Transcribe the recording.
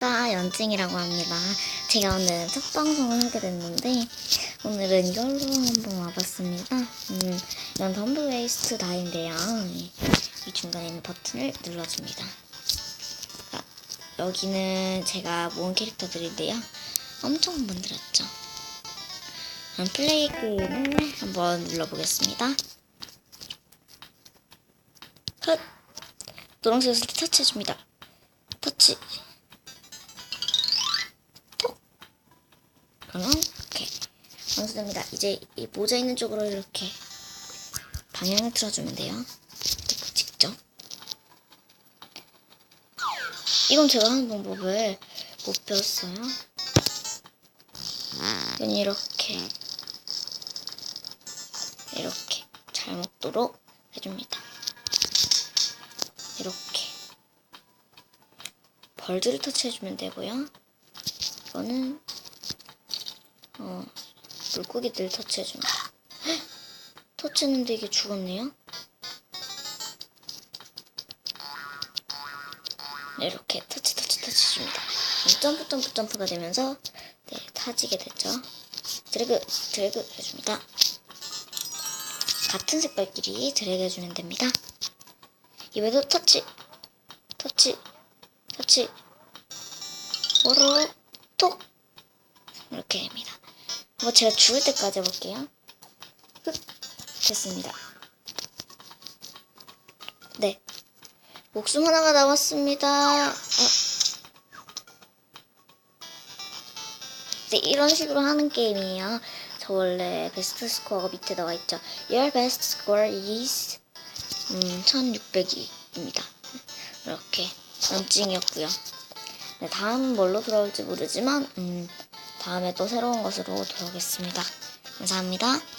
자, 연증이라고 합니다. 제가 오늘 첫 방송을 하게 됐는데, 오늘은 이걸로 한번 와봤습니다. 음, 이건 덤블 웨이스트 다인데요. 이, 이 중간에 있는 버튼을 눌러줍니다. 자, 여기는 제가 모은 캐릭터들인데요. 엄청 만들었죠. 그럼 플레이그를 한번 눌러보겠습니다. 컷! 때 터치해줍니다. 터치. 이렇게 완성됩니다. 이제 이 모자 있는 쪽으로 이렇게 방향을 틀어주면 돼요. 직접. 이건 제가 하는 방법을 못 배웠어요. 이건 이렇게 이렇게 잘 먹도록 해줍니다. 이렇게 벌들을 터치해주면 되고요. 이거는 어, 물고기들 터치해줍니다. 헉! 터치했는데 이게 죽었네요. 네, 이렇게 터치 터치 터치 줍니다. 그럼 점프 점프 점프가 되면서 네, 타지게 됐죠. 드래그 드래그 해줍니다. 같은 색깔끼리 드래그 해주면 됩니다. 이외에도 터치 터치 터치 오로 톡 이렇게 됩니다. 한번 제가 죽을 때까지 해볼게요. 흑 됐습니다. 네 목숨 하나가 남았습니다. 어. 네 이런 식으로 하는 게임이에요. 저 원래 베스트 스코어가 밑에 나와 있죠. Your best score is 음, 1600입니다. 이렇게 연증이었고요. 네, 다음은 뭘로 돌아올지 모르지만 음, 다음에 또 새로운 것으로 돌아오겠습니다. 감사합니다.